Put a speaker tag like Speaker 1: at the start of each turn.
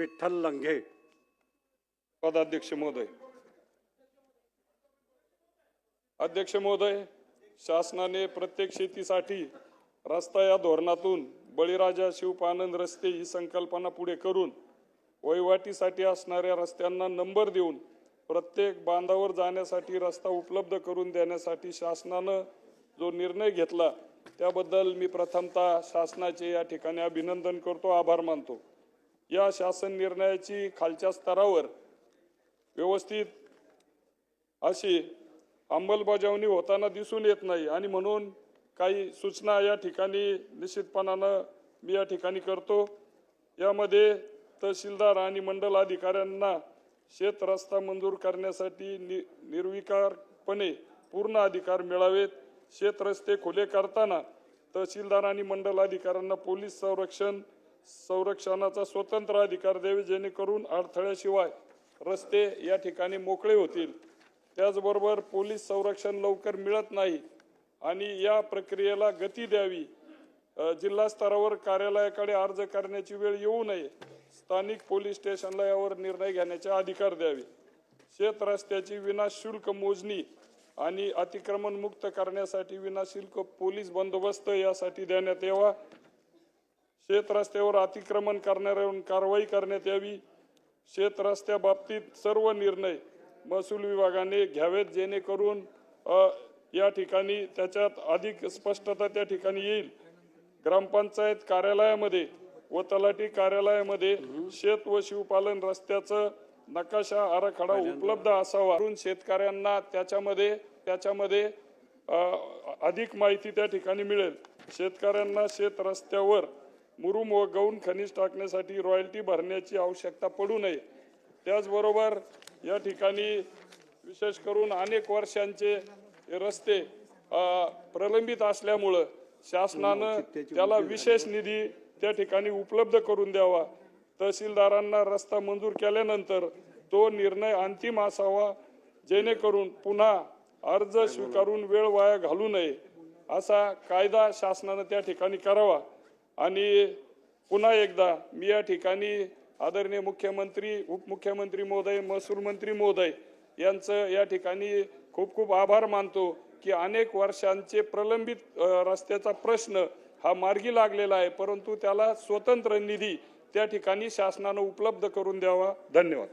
Speaker 1: विठ्ठल लंघे.
Speaker 2: पदाध्यक्ष महोदय. अध्यक्ष महोदय शासनाने प्रत्येक शेतीसाठी रस्ता या धोरणातून बळीराजा शिवपानंद रस्ते ही संकल्पना पुढे करून वहिवाटीसाठी असणाऱ्या रस्त्यांना नंबर देऊन प्रत्येक बांधावर जाण्यासाठी रस्ता उपलब्ध करून देण्यासाठी शासनानं जो निर्णय घेतला त्याबद्दल मी प्रथमतः शासनाचे या ठिकाणी अभिनंदन करतो आभार मानतो. या शासन निर्णयाची खालच्या स्तरावर व्यवस्थित अशी अंमलबजावणी होताना दिसून येत नाही. आणि म्हणून काही सूचना या ठिकाणी निश्चितपणानं मी या ठिकाणी करतो. यामध्ये तहसीलदार आणि मंडल अधिकाऱ्यांना शेत रस्ता मंजूर करण्यासाठी नि निर्विकारपणे पूर्ण अधिकार मिळावेत. शेत रस्ते खुले करताना तहसीलदार आणि मंडल अधिकाऱ्यांना पोलीस संरक्षण संरक्षणाचा स्वतंत्र अधिकार द्यावे जेणेकरून अडथळ्याशिवाय रस्ते या ठिकाणी मोकळे होतील. त्याचबरोबर पोलीस संरक्षण लवकर मिळत नाही आणि या प्रक्रियेला गती द्यावी. जिल्हा स्तरावर कार्यालयाकडे अर्ज करण्याची वेळ येऊ नये. स्थानिक पोलीस स्टेशनला यावर निर्णय घेण्याचे अधिकार द्यावे. शेत रस्त्याची विनाशुल्क मोजणी आणि अतिक्रमण मुक्त करण्यासाठी विनाशुल्क पोलीस बंदोबस्त यासाठी देण्यात यावा. शेत रस्त्यावर अतिक्रमण करणाऱ्यांवर कारवाई करण्यात यावी. शेत रस्त्या बाबतीत सर्व निर्णय महसूल विभागाने घ्यावेत जेणेकरून या ठिकाणी त्याच्यात अधिक स्पष्टता त्या ठिकाणी येईल. ग्रामपंचायत कार्यालयामध्ये व तलाठी कार्यालयामध्ये शेत व शिवपालन रस्त्याचं नकाशा आराखडा उपलब्ध असावा. शेतकऱ्यांना त्याच्यामध्ये त्याच्यामध्ये अधिक माहिती त्या ठिकाणी मिळेल. शेतकऱ्यांना शेत रस्त्यावर मुरुम व गौण खनिज टाकण्यासाठी रॉयल्टी भरण्याची आवश्यकता पडू नये. त्याचबरोबर या ठिकाणी विशेष करून अनेक वर्षांचे हे रस्ते प्रलंबित असल्यामुळं शासनानं त्याला विशेष निधी त्या ठिकाणी उपलब्ध करून द्यावा. तहसीलदारांना रस्ता मंजूर केल्यानंतर तो निर्णय अंतिम असावा जेणेकरून पुन्हा अर्ज स्वीकारून वेळ वाया घालू नये असा कायदा शासनानं त्या ठिकाणी करावा. आणि पुन्हा एकदा मी या ठिकाणी आदरणीय मुख्यमंत्री उपमुख्यमंत्री महोदय महसूल मंत्री महोदय यांचं या ठिकाणी खूप खूप आभार मानतो की अनेक वर्षांचे प्रलंबित रस्त्याचा प्रश्न हा मार्गी लागलेला आहे. परंतु त्याला स्वतंत्र निधी त्या ठिकाणी शासनानं उपलब्ध करून द्यावा. धन्यवाद.